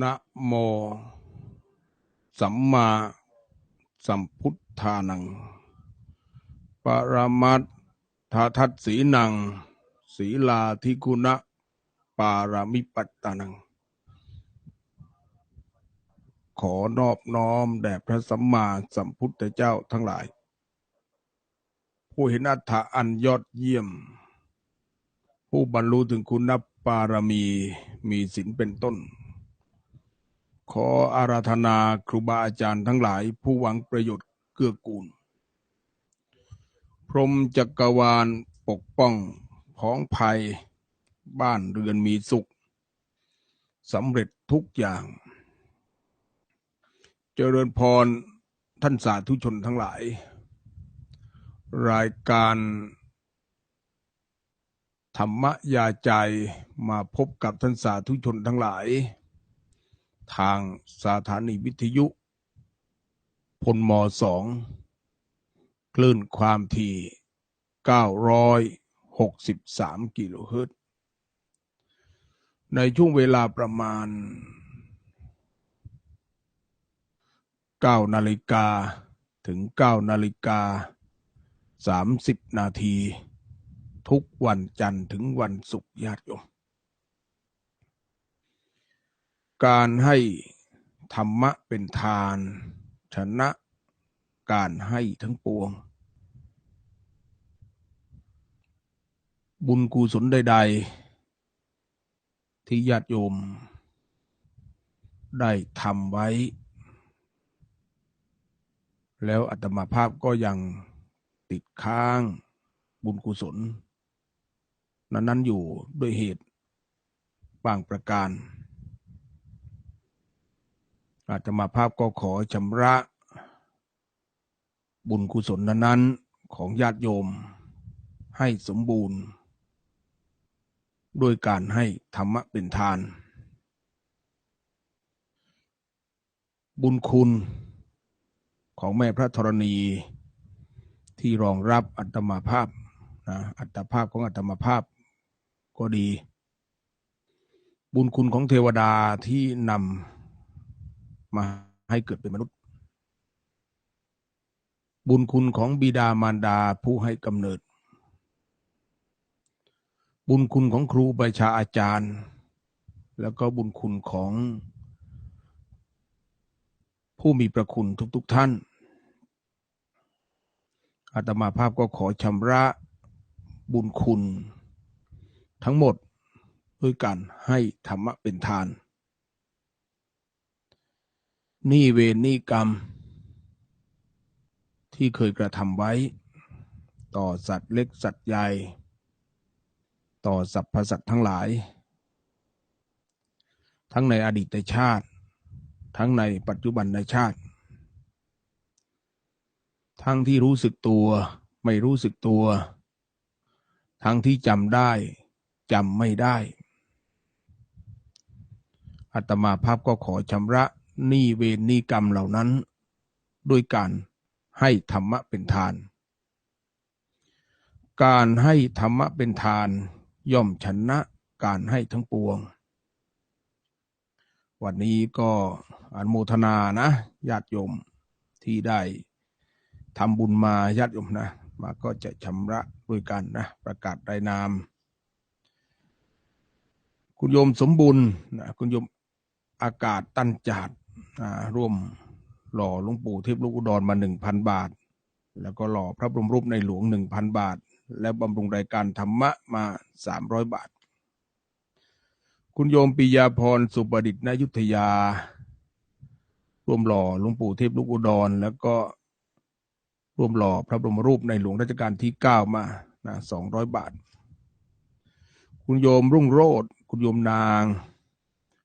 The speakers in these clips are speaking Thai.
นะโม สัมมาสัมพุทธานัง ปรมัตถาทัตสีนัง ศีลาธิคุณะ ปารามิปัตตานัง ขอนอบน้อมแด่พระสัมมาสัมพุทธเจ้าทั้งหลาย ผู้เห็นอัตถะอันยอดเยี่ยม ผู้บรรลุถึงคุณปารมีมีศีลเป็นต้น ขออาราธนาครูบาอาจารย์ทั้งหลายผู้หวังประโยชน์เกื้อกูล พรหมจักรวาลปกป้องพ้องภัยบ้านเรือนมีสุขสำเร็จทุกอย่าง เจริญพรท่านสาธุชนทั้งหลาย รายการธรรมยาใจมาพบกับท่านสาธุชนทั้งหลาย ทางสถานีวิทยุ พลมสองคลื่นความถี่ 963 กิโลเฮิรตซ์ ในช่วงเวลาประมาณ 9 นาฬิกาถึง 9 นาฬิกา 30 นาที ทุกวันจันทร์ถึงวันศุกร์ญาติโยม การให้ธรรมะเป็นทาน ชนะการให้ทั้งปวง บุญกุศลใด ๆ ที่ญาติโยม ได้ทำไว้ แล้วอัตมาภาพก็ยังติดค้างบุญกุศล นั้นนั้นอยู่ด้วยเหตุบางประการ อาตมาภาพก็ขอชำระบุญกุศลนั้นๆของญาติโยมให้สมบูรณ์ด้วยการให้ธรรมะเป็นทาน บุญคุณของแม่พระธรณีที่รองรับอัตมาภาพนะอัตภาพของอัตมาภาพก็ดี บุญคุณของเทวดาที่นำ มาให้เกิดเป็นมนุษย์ บุญคุณของบิดามารดาผู้ให้กำเนิด บุญคุณของครูประชาอาจารย์ แล้วก็บุญคุณของผู้มีประคุณทุกๆทท่านอาตมาภาพก็ขอชำระบุญคุณ ทั้งหมดด้วยการให้ธรรมะเป็นทาน นี่เวรนี่กรรม ที่เคยกระทำไว้ ต่อสัตว์เล็กสัตว์ใหญ่ ต่อสรรพสัตว์ทั้งหลาย ทั้งในอดีตชาติ ทั้งในปัจจุบันในชาติ ทั้งที่รู้สึกตัวไม่รู้สึกตัว ทั้งที่จำได้จำไม่ได้อัตมาภาพก็ขอชำระ หนี้เวรหนี้กรรมเหล่านั้น ด้วยการให้ธรรมะเป็นทาน การให้ธรรมะเป็นทานย่อมชนะการให้ทั้งปวง วันนี้ก็อนุโมทนานะญาติโยมที่ได้ทำบุญมาญาติโยมนะ มาก็จะชำระด้วยกันนะ ประกาศรายนาม คุณโยมสมบุญนะคุณโยมอากาศตั้นจาด ร่วมหล่อหลวงปู่เทพลูกอุดรมาหนึ่งพันบาท แล้วก็หล่อพระบรมรูปในหลวงหนึ่งพันบาท และบำรุงรายการธรรมะมาสามร้อยบาท คุณโยมปิยาพรสุประดิษฐ์นยุทธยา ร่วมหล่อหลวงปู่เทพลูกอุดร แล้วก็ร่วมหล่อพระบรมรูปในหลวงรัชกาลที่เก้ามานะสองร้อยบาท คุณโยมรุ่งโรธคุณโยมนาง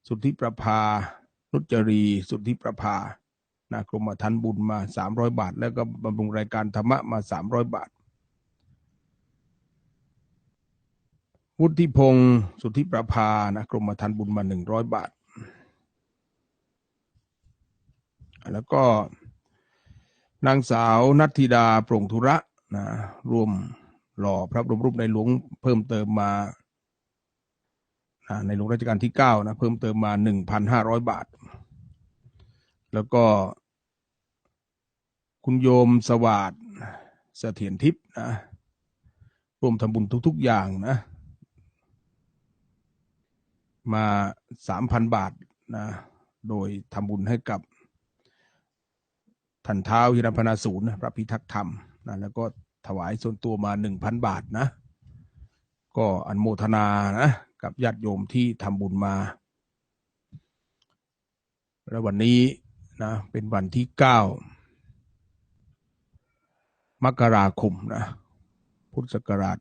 สุทธิประภา นุจรีสุทธิประภานะกรมธรรบุญมาสามร้อยบาท แล้วก็บำรุงรายการธรรมะมาสามร้อยบาท วุฒิพงศ์สุทธิประภานะกรมธรรบุญมาหนึ่งร้อยบาท แล้วก็นางสาวนัทธิดาโปร่งธุระนะร่วมหล่อพระบรมรูปในหลวงเพิ่มเติมมาในหลวงรัชกาลที่เก้านะ เพิ่มเติมมาหนึ่งพันห้าร้อยบาท แล้วก็ คุณโยมสวัสดเสถียรทิพย์นะร่วมทำบุญทุก ๆ อย่างนะ มาสามพันบาทนะ โดยทำบุญให้กับท่านเท้าหิรพนาศูนย์พระพิทักษ์ธรรมนะแล้วก็ถวายส่วนตัวมาหนึ่งพันบาทนะ ก็อนโมทนานะ กับญาติโยมที่ทำบุญมา แล้ววันนี้ นะเป็นวันที่เก้ามกราคมนะพุทธศักราช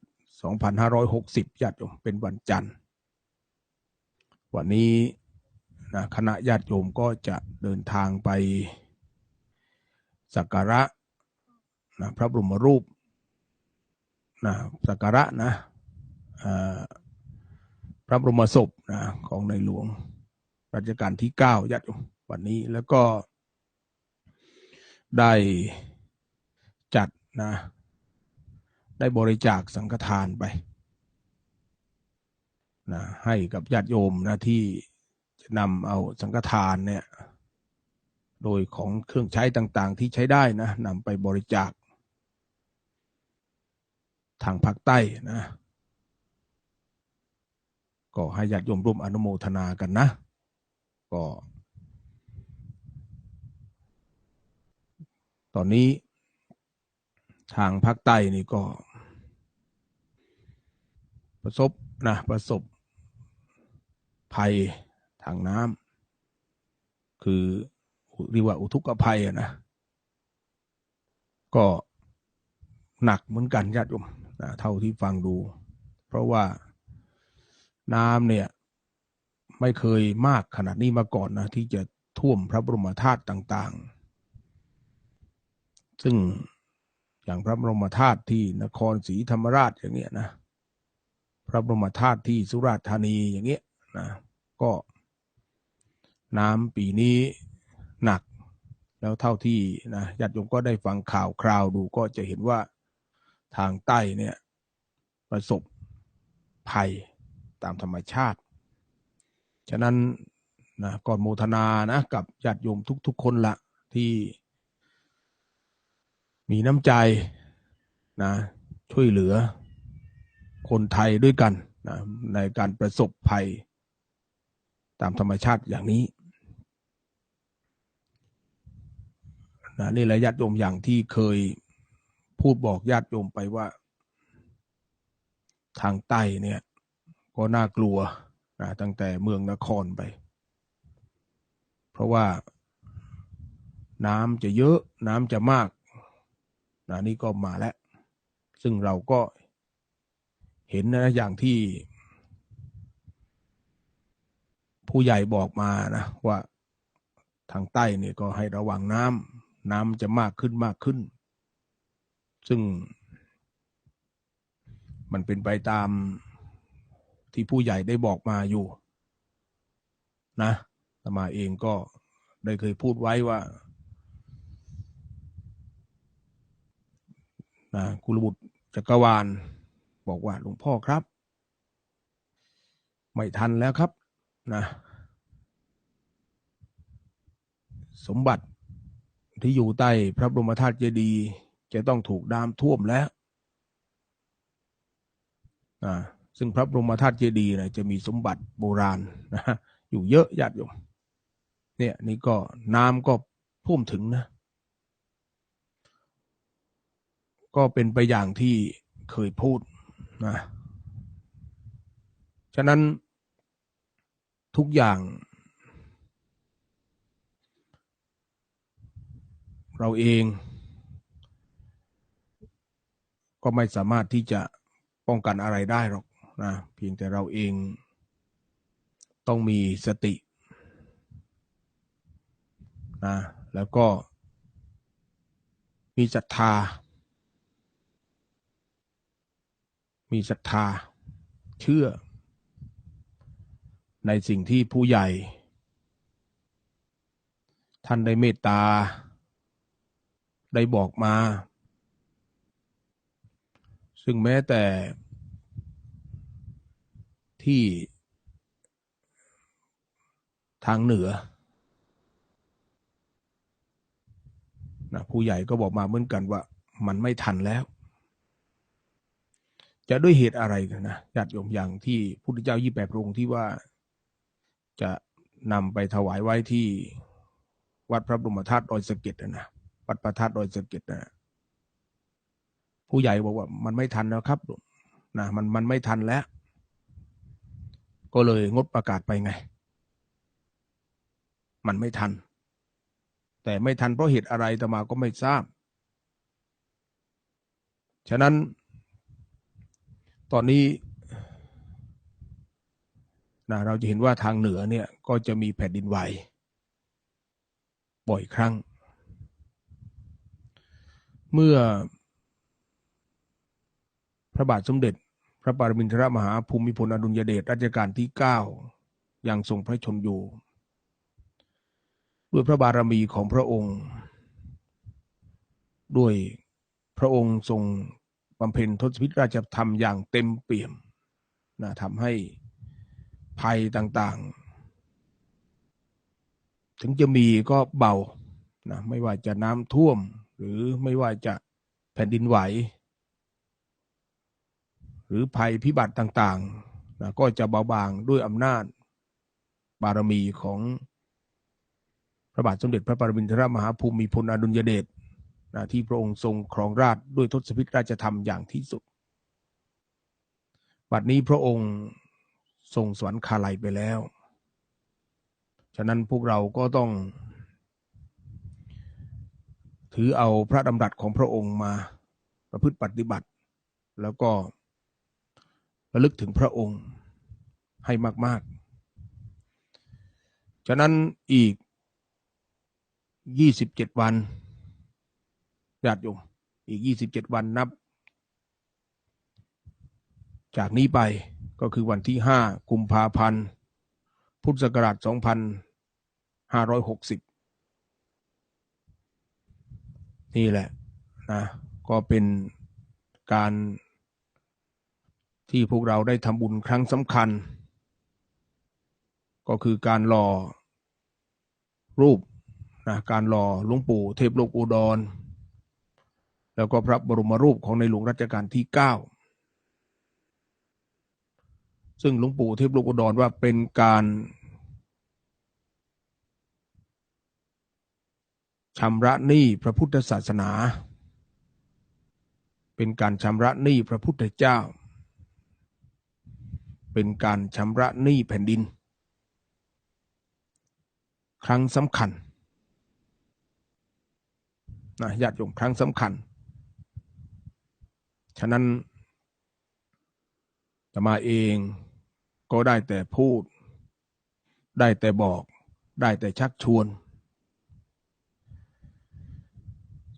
2560ญาติโยมเป็นวันจันทร์ วันนี้นะคณะญาติโยมก็จะเดินทางไปสักการะนะพระบรมรูปนะสักการะนะพระบรมศพนะของในหลวงรัชกาลที่เก้าญาติโยมวันนี้แล้วก็ ได้จัดนะ ได้บริจาคสังฆทานไปนะให้กับญาติโยมนะที่จะนำเอาสังฆทานเนี่ย โดยของเครื่องใช้ต่างๆ ที่ใช้ได้นะนำไปบริจาค ทางภาคใต้นะ ก็ให้ญาติโยมร่วมอนุโมทนากันนะ ก็ ตอนนี้ทางภาคใต้นี่ก็ ประสบนะประสบภัยทางน้ำคือเรียกว่าอุทกภัยอะนะ ก็หนักเหมือนกันญาติโยมนะเท่าที่ฟังดู เพราะว่าน้ำเนี่ย ไม่เคยมากขนาดนี้มาก่อนนะ ที่จะท่วมพระบรมธาตุต่าง ๆ ซึ่งอย่างพระบรมธาตุที่นครศรีธรรมราชอย่างเงี้ยนะ พระบรมธาตุที่สุราษฎร์ธานีอย่างเงี้ยนะ ก็น้ำปีนี้หนัก แล้วเท่าที่นะญาติโยมก็ได้ฟังข่าวคราวดูก็จะเห็นว่าทางใต้เนี่ยประสบภัยตามธรรมชาติ ฉะนั้นนะก่อนโมทนานะกับญาติโยมทุก ๆ คนละที่ มีน้ำใจนะช่วยเหลือคนไทยด้วยกันนะในการประสบภัยตามธรรมชาติอย่างนี้นะนี่แหละญาติโยมอย่างที่เคยพูดบอกญาติโยมไปว่า ทางใต้เนี่ย ก็น่ากลัวนะตั้งแต่เมืองนครไป เพราะว่าน้ำจะเยอะน้ำจะมาก นะนี่ก็มาแล้ว ซึ่งเราก็เห็นนะอย่างที่ ผู้ใหญ่บอกมานะว่าทางใต้เนี่ยก็ให้ระวังน้ำน้ำจะมากขึ้นมากขึ้น ซึ่ง มันเป็นไปตามที่ผู้ใหญ่ได้บอกมาอยู่ นะตมาเองก็ได้เคยพูดไว้ว่า นะกุลบุตรจักรวาล บอกว่าหลวงพ่อครับ ไม่ทันแล้วครับนะสมบัติที่อยู่ใต้พระบรมธาตุเจดีย์จะต้องถูกน้ำท่วมแล้วนะซึ่งพระบรมธาตุเจดีย์นะจะมีสมบัติโบราณนะอยู่เยอะญาติโยมเนี่ยนี่ก็น้ำก็ท่วมถึงนะ ก็เป็นไปอย่างที่เคยพูดนะ ฉะนั้นทุกอย่าง เราเอง ก็ไม่สามารถที่จะป้องกันอะไรได้หรอกนะเพียงแต่เราเองต้องมีสตินะแล้วก็มีศรัทธา มีศรัทธา เชื่อ ในสิ่งที่ผู้ใหญ่ ท่านได้เมตตา ได้บอกมา ซึ่งแม้แต่ที่ทางเหนือนะผู้ใหญ่ก็บอกมาเหมือนกันว่ามันไม่ทันแล้ว จะด้วยเหตุอะไรกันนะญาติโยมอย่างที่พุทธเจ้ายี่แปดพระองค์ที่ว่าจะนำไปถวายไว้ที่วัดพระบรมธาตุดอยสะเก็ดนะนะวัดพระธาตุดอยสะเก็ดนะผู้ใหญ่บอกว่ามันไม่ทันแล้วครับนะมันมันไม่ทันแล้ว ก็เลยงดประกาศไปไง มันไม่ทัน แต่ไม่ทันเพราะเหตุอะไรแต่มาก็ไม่ทราบ ฉะนั้น ตอนนี้นะเราจะเห็นว่าทางเหนือเนี่ยก็จะมีแผ่นดินไหวบ่อยครั้ง เมื่อ พระบาทสมเด็จ พระปรมินทรมหาภูมิพลอดุลยเดชรัชกาลที่เก้ายังทรงพระชนอยู่ด้วยพระบารมีของพระองค์ ด้วยพระองค์ทรง บำเพ็ญทศพิธราชธรรมอย่างเต็มเปี่ยมนะทำให้ภัยต่างๆ ถึงจะมีก็เบานะไม่ว่าจะน้ำท่วม หรือไม่ว่าจะแผ่นดินไหว หรือภัยพิบัติต่างๆนะก็จะเบาบางด้วยอำนาจบารมีของพระบาทสมเด็จพระปรมินทรมหาภูมิพลอดุลยเดช นะที่พระองค์ทรงครองราชด้วยทศพิธราชธรรมอย่างที่สุด บัดนี้พระองค์ทรงสวรรคาลัยไปแล้ว ฉะนั้นพวกเราก็ต้อง ถือเอาพระดำรัสของพระองค์มาประพฤติปฏิบัติ แล้วก็ระลึกถึงพระองค์ให้มาก ๆ ฉะนั้นอีกยี่สิบเจ็ดวัน ญาติโยมอีกยี่สิบเจ็ดวันนับ จากนี้ไปก็คือวันที่ห้ากุมภาพันธ์พุทธศักราชสองพันห้าร้อยหกสิบนี่แหละนะก็เป็นการที่พวกเราได้ทำบุญครั้งสำคัญ ก็คือการหล่อรูปนะการหล่อหลวงปู่เทพโลกอุดร แล้วก็พระบรมรูปของในหลวงรัชกาลที่เก้าซึ่งหลวงปู่เทพโลกอุดรว่าเป็นการชำระหนี้พระพุทธศาสนา เป็นการชำระหนี้พระพุทธเจ้า เป็นการชำระหนี้แผ่นดิน ครั้งสำคัญนะญาติโยมครั้งสำคัญ ฉะนั้นจะมาเองก็ได้แต่พูด ได้แต่บอก ได้แต่ชักชวน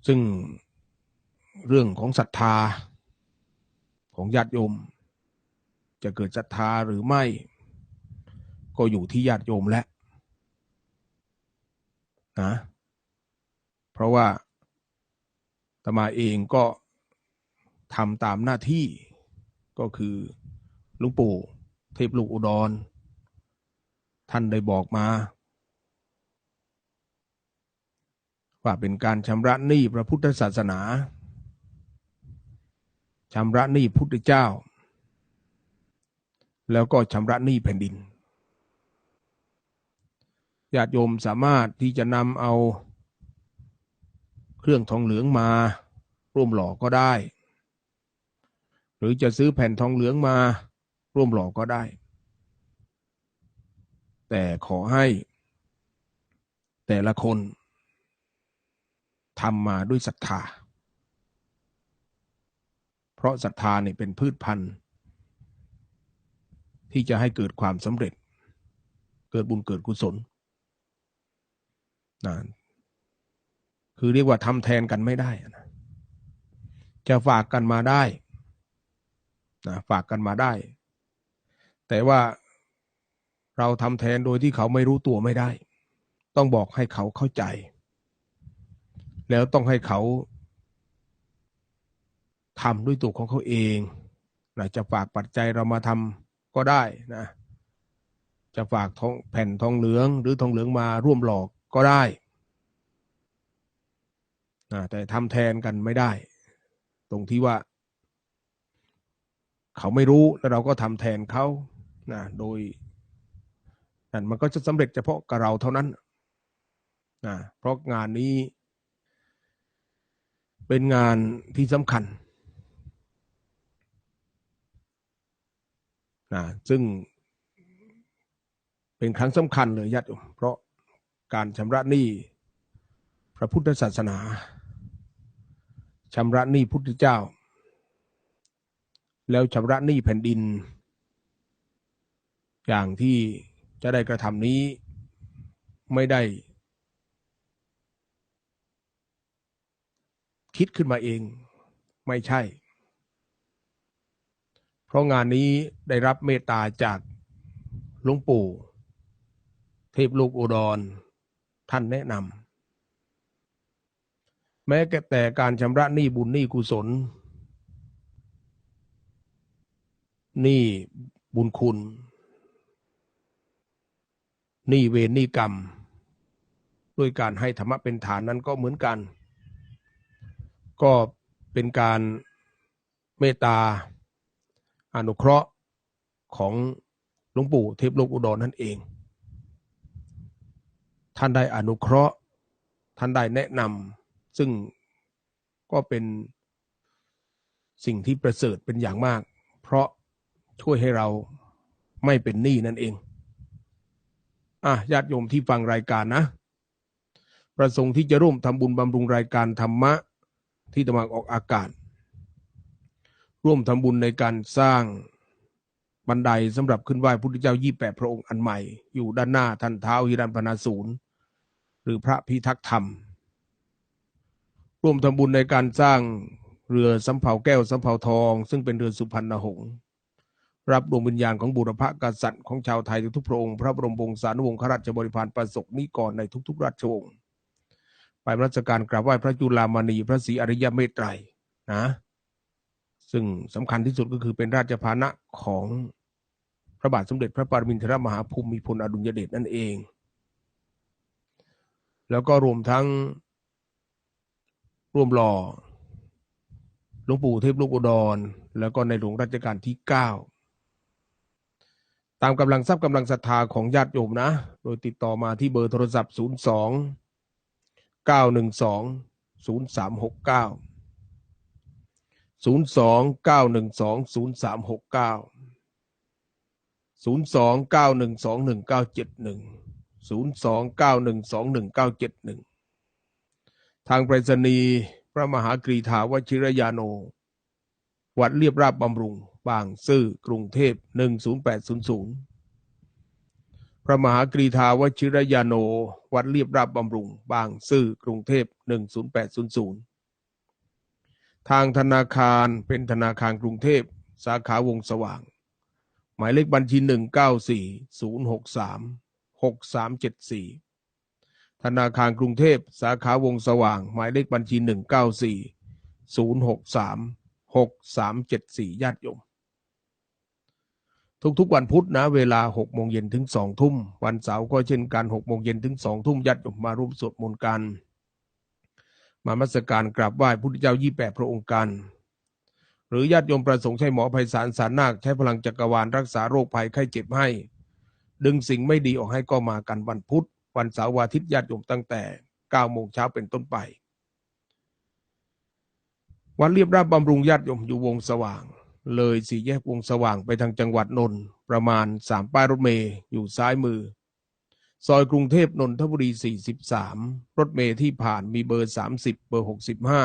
ซึ่งเรื่องของศรัทธาของญาติโยม จะเกิดศรัทธาหรือไม่ ก็อยู่ที่ญาติโยมแล้วนะเพราะว่าตมาเองก็ ทำตามหน้าที่ก็คือลุงปู่เทพลูกอุดร ท่านได้บอกมา ว่าเป็นการชำระหนี้พระพุทธศาสนาชำระหนี้พุทธเจ้า แล้วก็ชำระหนี้แผ่นดินญาติโยมสามารถที่จะนำเอาเครื่องทองเหลืองมาร่วมหล่อก็ได้ หรือจะซื้อแผ่นทองเหลืองมาร่วมหล่อก็ได้ แต่ขอให้ แต่ละคนทำมาด้วยศรัทธา เพราะศรัทธาเนี่ยเป็นพืชพันธุ์ ที่จะให้เกิดความสำเร็จ เกิดบุญเกิดกุศลนะคือเรียกว่าทำแทนกันไม่ได้นะจะฝากกันมาได้ นะฝากกันมาได้ แต่ว่าเราทำแทนโดยที่เขาไม่รู้ตัวไม่ได้ ต้องบอกให้เขาเข้าใจ แล้วต้องให้เขาทำด้วยตัวของเขาเองนะจะฝากปัจจัยเรามาทำก็ได้นะ จะฝากทองแผ่นทองเหลือง หรือทองเหลืองมาร่วมหลอกก็ได้นะแต่ทำแทนกันไม่ได้ ตรงที่ว่า เขาไม่รู้แล้วเราก็ทำแทนเขานะโดยนั่นมันก็จะสำเร็จเฉพาะกับเราเท่านั้นนะเพราะงานนี้เป็นงานที่สำคัญนะซึ่งเป็นครั้งสำคัญเลยญาติโยมเพราะการชำระหนี้พระพุทธศาสนาชำระหนี้พุทธเจ้า แล้วชำระหนี้แผ่นดิน อย่างที่จะได้กระทำนี้ไม่ได้ คิดขึ้นมาเองไม่ใช่ เพราะงานนี้ได้รับเมตตาจากหลวงปู่ เทพลูกอุดร ท่านแนะนำแม้แต่การชำระหนี้บุญหนี้กุศลห นี้บุญคุณ นี้เวรนี้กรรม ด้วยการให้ธรรมะเป็นฐานนั้นก็เหมือนกัน ก็เป็นการเมตตาอนุเคราะห์ของหลวงปู่เทพโลกอุดรนั่นเอง ท่านได้อนุเคราะห์ ท่านได้แนะนำซึ่งก็เป็นสิ่งที่ประเสริฐเป็นอย่างมาก เพราะ ช่วยให้เราไม่เป็นหนี้นั่นเอง อะญาติโยมที่ฟังรายการนะ ประสงค์ที่จะร่วมทำบุญบำรุงรายการธรรมะที่ตะวันออกอากาศ ร่วมทำบุญในการสร้างบันไดสำหรับขึ้นไหว้พุทธเจ้ายี่แปดพระองค์อันใหม่ อยู่ด้านหน้าท่านเท้าฮิรันพนาศูนย์หรือพระพิทักษ์ธรรม ร่วมทำบุญในการสร้างเรือสำเภาแก้วสำเภาทอง ซึ่งเป็นเรือสุพรรณหงษ์ รับดวงวิญญาณของบุรพกษัตริย์ของชาวไทยทุกพระองค์พระบรมวงศานุวงศ์ข้าราชบริพารประสบนิกรในทุกๆ ราชวงศ์ไปรัชการกราบไหว้พระจุลามณีพระศรีอริยเมตไตรนะซึ่งสำคัญที่สุดก็คือเป็นราชพานะของพระบาทสมเด็จพระปรมินทรมหาภูมิพลอดุลยเดชนั่นเอง แล้วก็รวมทั้งร่วมหล่อหลวงปู่เทพลูกอุดร แล้วก็ในหลวงรัชกาลที่เก้า ตามกำลังทรัพย์กำลังศรัทธาของญาติโยมนะ โดยติดต่อมาที่เบอร์โทรศัพท์ 0 2 9 1 2 0 3 6 9 0 2 9 1 2 0 3 6 9 0 2 9 1 2 1 9 7 1 0 2 9 1 2 1 9 7 1 ทางไปรษณีย์พระมหากรีธาวชิรยาโน วัดเรียบราบบำรุง บางซื่อกรุงเทพ 10800 พระมหากรีธาวชิรยาโน วัดเรียบราบบำรุง บางซื่อกรุงเทพ 10800 ทางธนาคารเป็นธนาคารกรุงเทพ สาขาวงสว่าง หมายเลขบัญชี 1940636374ธนาคารกรุงเทพ สาขาวงสว่าง หมายเลขบัญชี 1940636374ญาติโยม ทุกๆวันพุธนะ เวลาหกโมงเย็นถึงสองทุ่ม วันเสาร์ก็เช่นกันหกโมงเย็นถึงสองทุ่มญาติมาร่วมสวดมนต์กัน มามัสการกราบไหว้พุทธเจ้ายี่แปดพระองค์กัน หรือญาติโยมประสงค์ใช้หมอไพศาลสารนาคใช้พลังจักรวาลรักษาโรคภัยไข้เจ็บให้ ดึงสิ่งไม่ดีออกให้ก็มากันวันพุธ วันเสาร์วันอาทิตย์ญาติโยมตั้งแต่เก้าโมงเช้าเป็นต้นไปวันเรียบราบบำรุงญาติโยมอยู่วงสว่าง เลยสี่แยกวงสว่างไปทางจังหวัดนนท์ประมาณสามป้ายรถเมย์อยู่ซ้ายมือ ซอยกรุงเทพนนทบุรี 43 รถเมย์ที่ผ่านมีเบอร์ 30 เบอร์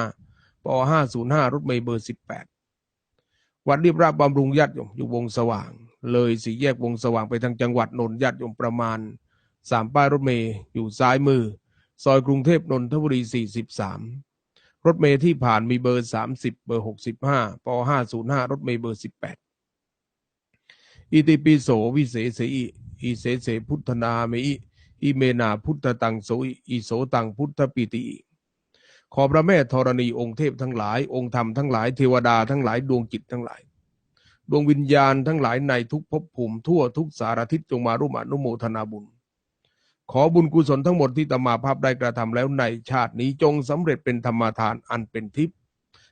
65ป505 รถเมย์เบอร์ 18 วัดเรียบราบบำรุงญาติโยมอยู่วงสว่าง เลยสี่แยกวงสว่างไปทางจังหวัดนนท์ญาติโยมประมาณสามป้ายรถเมย์อยู่ซ้ายมือ ซอยกรุงเทพนนทบุรี 43 รถเมย์ที่ผ่านมีเบอร์สามสิบเบอร์หกสิบห้าปห้าศูนย์ห้ารถเมย์เบอร์สิบแปดอิติปิโสวิเศษอิอิเสเสพุทธนาเมอิอิเมนาพุทธตังโสอิโสตังพุทธปิติ ขอพระแม่ธรณีองค์เทพทั้งหลาย องค์ธรรมทั้งหลายเทวดาทั้งหลายดวงจิตทั้งหลาย ดวงวิญญาณทั้งหลายในทุกภพภูมิทั่วทุกสารทิศจงมาร่วมอนุโมทนาบุญ ขอบุญกุศลทั้งหมดที่ตมาภาพได้กระทำแล้วในชาตินี้จงสำเร็จเป็นธรรมทานอันเป็นทิพย์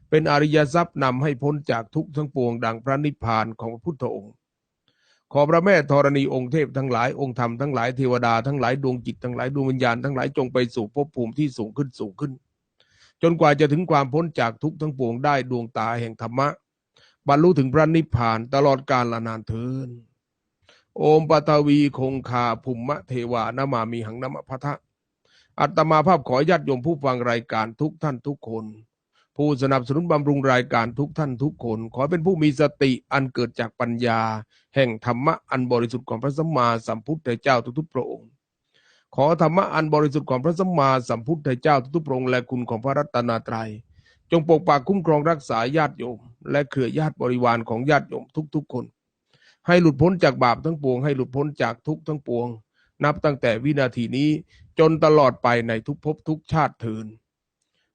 เป็นอริยทรัพย์นำให้พ้นจากทุกข์ทั้งปวงดังพระนิพพานของพระพุทธองค์ ขอพระแม่ธรณีองค์เทพทั้งหลายองค์ธรรมทั้งหลายเทวดาทั้งหลายดวงจิตทั้งหลายดวงวิญญาณทั้งหลายจงไปสู่ภพภูมิที่สูงขึ้นสูงขึ้น จนกว่าจะถึงความพ้นจากทุกข์ทั้งปวงได้ดวงตาแห่งธรรมะบรรลุถึงพระนิพพานตลอดกาลละนานเทิน โอมปตวีคงคาภุมมะเทวานามามีหังนมะพะทะ อัตมาภาพขอญาติโยมผู้ฟังรายการทุกท่านทุกคน ผู้สนับสนุนบำรุงรายการทุกท่านทุกคน ขอเป็นผู้มีสติอันเกิดจากปัญญา แห่งธรรมะอันบริสุทธิ์ของพระสัมมาสัมพุทธเจ้าทุกๆพระองค์ขอธรรมะอันบริสุทธิ์ของพระสัมมาสัมพุทธเจ้าทุกๆพระองค์และคุณของพระรัตนตรัย จงปกปักคุ้มครองรักษาญาติโยม และเครือญาติบริวารของญาติโยมทุกๆคน ให้หลุดพ้นจากบาปทั้งปวง ให้หลุดพ้นจากทุกข์ทั้งปวง นับตั้งแต่วินาทีนี้จนตลอดไปในทุกภพทุกชาติเทิน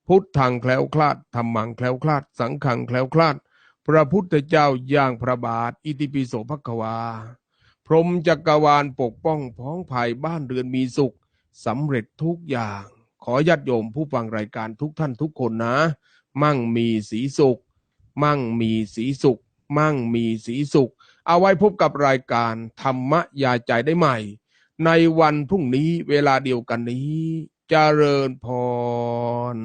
พุทธังแคล้วคลาดธรรมังแคล้วคลาด สังฆังแคล้วคลาด พระพุทธเจ้าย่างพระบาท อิติปิโสภควา พรหมจักรวาลปกป้องพ้องภายบ้านเรือนมีสุขสำเร็จทุกอย่าง ขอญาติโยมผู้ฟังรายการทุกท่านทุกคนนะ มั่งมีสีสุข มั่งมีสีสุข มั่งมีสีสุข เอาไว้พบกับรายการธรรมยาใจได้ใหม่ ในวันพรุ่งนี้เวลาเดียวกันนี้เจริญพร